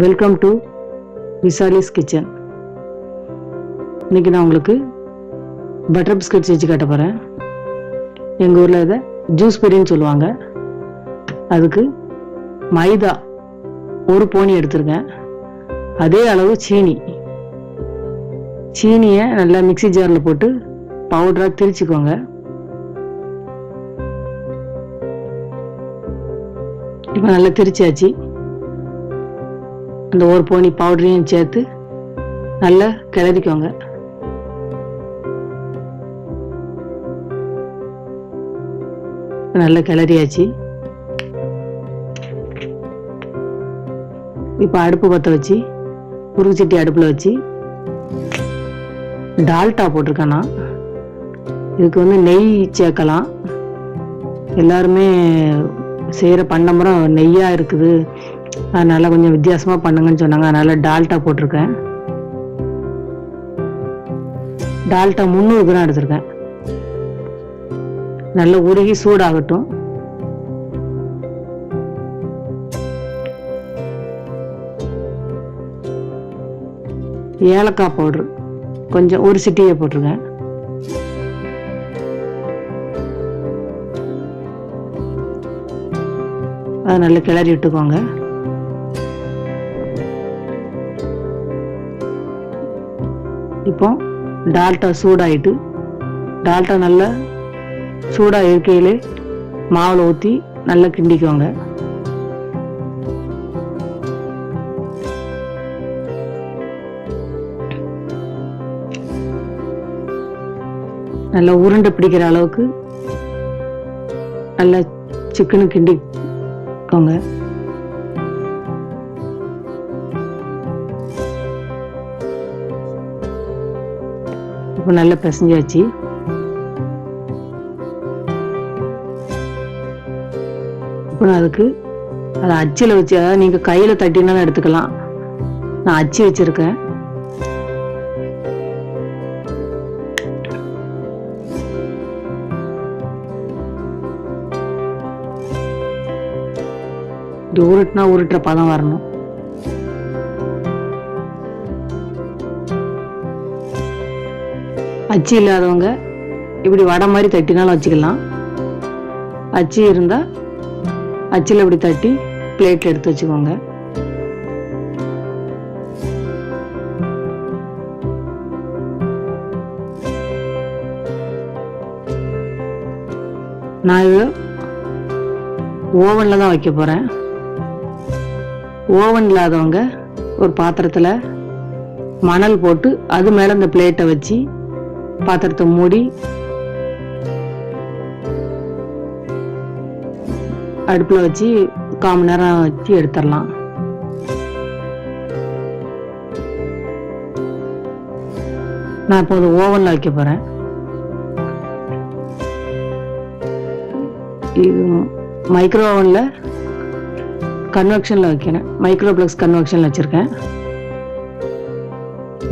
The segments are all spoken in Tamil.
வெல்கம் டு விசாலிஸ் கிச்சன் இன்றைக்கி நான் உங்களுக்கு பட்டர் பிஸ்கட் செஞ்சு காட்ட போகிறேன் எங்கள் ஊரில் இதை ஜூஸ் பெரின்னு சொல்லுவாங்க. அதுக்கு மைதா ஒரு போனி எடுத்திருக்கேன். அதே அளவு சீனி. சீனியை நல்லா மிக்ஸி ஜாரில் போட்டு பவுடராக திரிச்சுக்கோங்க. இப்போ நல்லா திரிச்சாச்சு. அந்த ஒரு போனி பவுடரையும் சேர்த்து நல்லா கிளறிக்கோங்க. நல்லா கிளறியாச்சு. இப்போ அடுப்பு பற்ற வச்சு குறுக்கு சட்டி அடுப்பில் வச்சு டால்டா போட்டிருக்கேன்? நான் இதுக்கு வந்து நெய் சேர்க்கலாம். எல்லாருமே செய்கிற பண்டம்பரம் நெய்யாக இருக்குது. அதனால் கொஞ்சம் வித்தியாசமாக பண்ணுங்கன்னு சொன்னாங்க. அதனால் டால்டா போட்டிருக்கேன். டால்டா முந்நூறு கிராம் எடுத்திருக்கேன். நல்லா உருகி சூடாகட்டும். ஏலக்காய் பவுட்ரு. கொஞ்சம் ஒரு சிட்டியை போட்டிருக்கேன். அதை நல்லா கிளறி விட்டுக்கோங்க. இப்போ டால்டா சூடாயிட்டு டால்டா நல்லா சூடாக இருக்கையிலே மாவில் ஊற்றி நல்லா கிண்டிக்கோங்க. நல்லா உருண்டை பிடிக்கிற அளவுக்கு நல்லா சிக்கனு கிண்டிக்கோங்க. இப்போ நல்லா பிசைஞ்சாச்சு இப்போ நான் அதுக்கு அதை அச்சில் வச்சு அதாவது நீங்கள் கையில் தட்டினாலும் எடுத்துக்கலாம். நான் அச்சு வச்சுருக்கேன். இது உருட்டுனா உருட்டுற பதம் வரணும். அச்சு இல்லாதவங்க இப்படி வடை மாதிரி தட்டினாலும் வச்சுக்கலாம் அச்சு இருந்தால் அச்சில் இப்படி தட்டி பிளேட்டில் எடுத்து வச்சுக்கோங்க. நான் இது ஓவனில் தான் வைக்க போகிறேன் ஓவன் இல்லாதவங்க ஒரு பாத்திரத்தில் மணல் போட்டு அது மேலே இந்த பிளேட்டை வச்சு பாத்திரத்தை மூடி அடுப்பில் வச்சு கால் மணி நேரம் வச்சு எடுத்துடலாம். நான் இப்போ அது ஓவனில் வைக்க போகிறேன் இது மைக்ரோ ஓவனில் கன்வெக்ஷனில் வைக்கிறேன் மைக்ரோ ப்ளக்ஸ் கன்வெக்ஷனில் வச்சுருக்கேன்.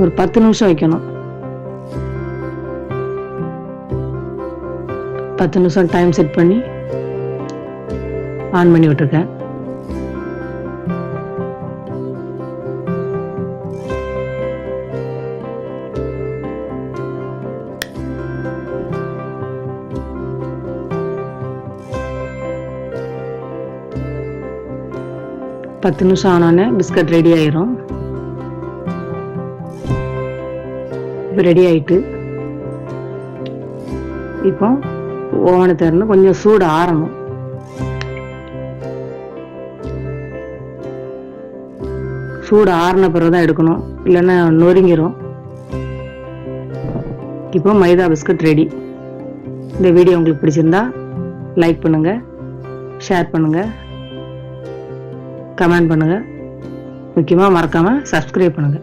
ஒரு பத்து நிமிஷம் வைக்கணும். பத்து நிமிஷம் டைம் செட் பண்ணி ஆன் பண்ணி விட்டுருக்கேன். பத்து நிமிஷம் ஆனோடனே பிஸ்கட் ரெடி ஆயிரும். இப்போ ரெடி ஆயிட்டு இப்போ ஓவனை திறந்து கொஞ்சம் சூடு ஆறணும். சூடு ஆறின பிறகு தான் எடுக்கணும். இல்லைன்னா நொறுங்கிரும். இப்போ மைதா பிஸ்கட் ரெடி. இந்த வீடியோ உங்களுக்கு பிடிச்சிருந்தா லைக் பண்ணுங்க ஷேர் பண்ணுங்க கமெண்ட் பண்ணுங்க. முக்கியமாக மறக்காம சப்ஸ்கிரைப் பண்ணுங்க.